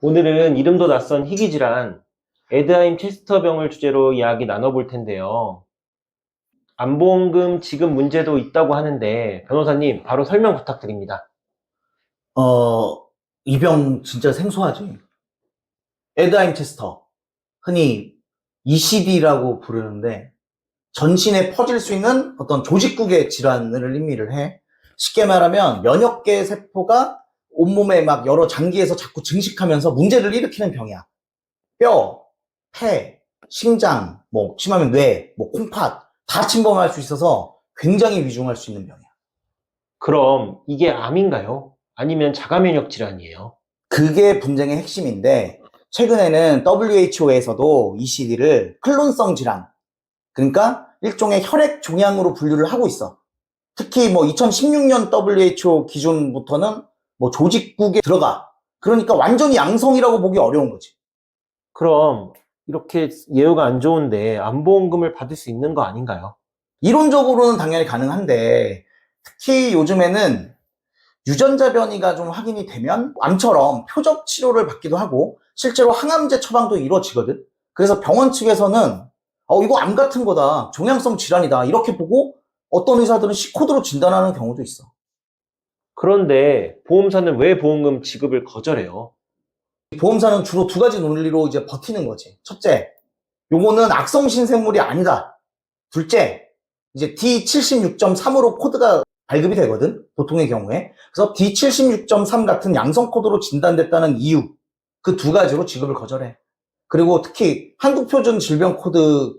오늘은 이름도 낯선 희귀질환, 에드하임 체스터 병을 주제로 이야기 나눠볼 텐데요. 안보험금 지급 문제도 있다고 하는데, 변호사님, 바로 설명 부탁드립니다. 어, 이 병 진짜 생소하지. 에드하임 체스터. 흔히 ECD라고 부르는데, 전신에 퍼질 수 있는 어떤 조직국의 질환을 의미를 해. 쉽게 말하면 면역계 세포가 온몸에 막 여러 장기에서 자꾸 증식하면서 문제를 일으키는 병이야. 뼈, 폐, 심장, 뭐, 심하면 뇌, 뭐, 콩팥, 다 침범할 수 있어서 굉장히 위중할 수 있는 병이야. 그럼 이게 암인가요? 아니면 자가면역 질환이에요? 그게 분쟁의 핵심인데 최근에는 WHO에서도 ECD를 클론성 질환 그러니까 일종의 혈액 종양으로 분류를 하고 있어. 특히 뭐 2016년 WHO 기준부터는 뭐 조직국에 들어가. 그러니까 완전히 양성이라고 보기 어려운 거지. 그럼 이렇게 예후가 안 좋은데 안보험금을 받을 수 있는 거 아닌가요? 이론적으로는 당연히 가능한데 특히 요즘에는 유전자 변이가 좀 확인이 되면 암처럼 표적 치료를 받기도 하고 실제로 항암제 처방도 이루어지거든. 그래서 병원 측에서는 어 이거 암 같은 거다. 종양성 질환이다. 이렇게 보고 어떤 의사들은 C코드로 진단하는 경우도 있어. 그런데 보험사는 왜 보험금 지급을 거절해요? 보험사는 주로 두 가지 논리로 이제 버티는 거지. 첫째, 요거는 악성 신생물이 아니다. 둘째, 이제 D76.3으로 코드가 발급이 되거든. 보통의 경우에. 그래서 D76.3 같은 양성 코드로 진단됐다는 이유. 그 두 가지로 지급을 거절해. 그리고 특히 한국표준 질병 코드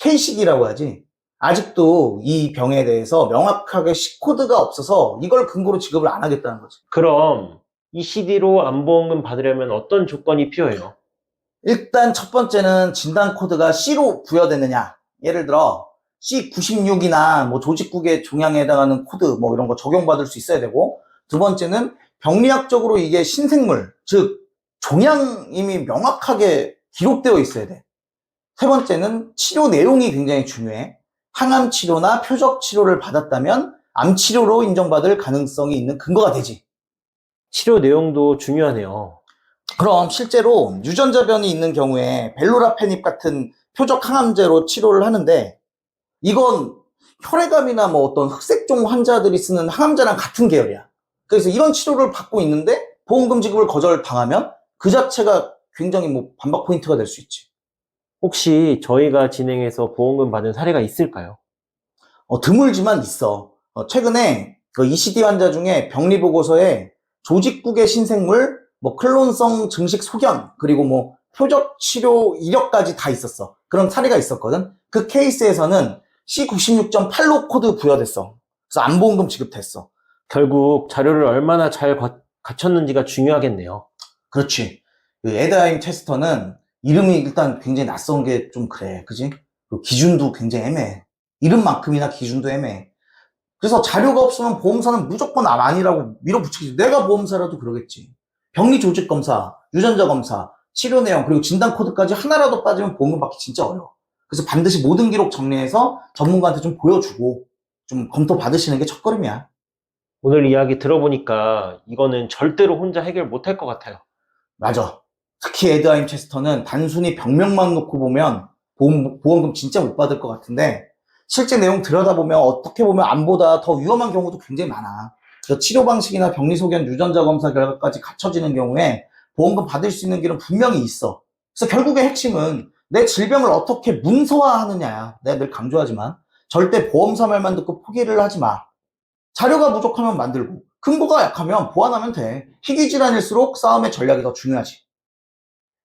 K식이라고 하지. 아직도 이 병에 대해서 명확하게 C코드가 없어서 이걸 근거로 지급을 안 하겠다는 거지. 그럼 이 CD로 안보험금 받으려면 어떤 조건이 필요해요? 일단 첫 번째는 진단 코드가 C로 부여되느냐. 예를 들어 C96이나 뭐 조직국의 종양에 해당하는 코드 뭐 이런 거 적용받을 수 있어야 되고 두 번째는 병리학적으로 이게 신생물 즉 종양임이 명확하게 기록되어 있어야 돼. 세 번째는 치료 내용이 굉장히 중요해. 항암 치료나 표적 치료를 받았다면 암 치료로 인정받을 가능성이 있는 근거가 되지. 치료 내용도 중요하네요. 그럼 실제로 유전자 변이 있는 경우에 벨로라페닙 같은 표적 항암제로 치료를 하는데 이건 혈액암이나 뭐 어떤 흑색종 환자들이 쓰는 항암제랑 같은 계열이야. 그래서 이런 치료를 받고 있는데 보험금 지급을 거절 당하면 그 자체가 굉장히 뭐 반박 포인트가 될 수 있지. 혹시 저희가 진행해서 보험금 받은 사례가 있을까요? 어, 드물지만 있어. 어, 최근에 그 ECD 환자 중에 병리 보고서에 조직국의 신생물, 뭐 클론성 증식 소견, 그리고 뭐 표적 치료 이력까지 다 있었어. 그런 사례가 있었거든. 그 케이스에서는 C96.8로 코드 부여됐어. 그래서 안보험금 지급됐어. 결국 자료를 얼마나 잘 거- 갖췄는지가 중요하겠네요. 그렇지. 그 에드하임 테스터는 이름이 일단 굉장히 낯선 게 좀 그래. 그지? 그리고 기준도 굉장히 애매해. 이름만큼이나 기준도 애매해. 그래서 자료가 없으면 보험사는 무조건 암 아니라고 밀어붙이지. 내가 보험사라도 그러겠지. 병리 조직 검사, 유전자 검사, 치료 내용, 그리고 진단 코드까지 하나라도 빠지면 보험금 받기 진짜 어려워. 그래서 반드시 모든 기록 정리해서 전문가한테 좀 보여주고 좀 검토 받으시는 게 첫걸음이야. 오늘 이야기 들어보니까 이거는 절대로 혼자 해결 못할 것 같아요. 맞아. 특히 에드하임 체스터는 단순히 병명만 놓고 보면 보험, 보험금 진짜 못 받을 것 같은데 실제 내용 들여다보면 어떻게 보면 암보다 더 위험한 경우도 굉장히 많아. 그래서 치료 방식이나 병리 소견, 유전자 검사 결과까지 갖춰지는 경우에 보험금 받을 수 있는 길은 분명히 있어. 그래서 결국의 핵심은 내 질병을 어떻게 문서화하느냐야. 내가 늘 강조하지만 절대 보험사 말만 듣고 포기를 하지 마. 자료가 부족하면 만들고 근거가 약하면 보완하면 돼. 희귀 질환일수록 싸움의 전략이 더 중요하지.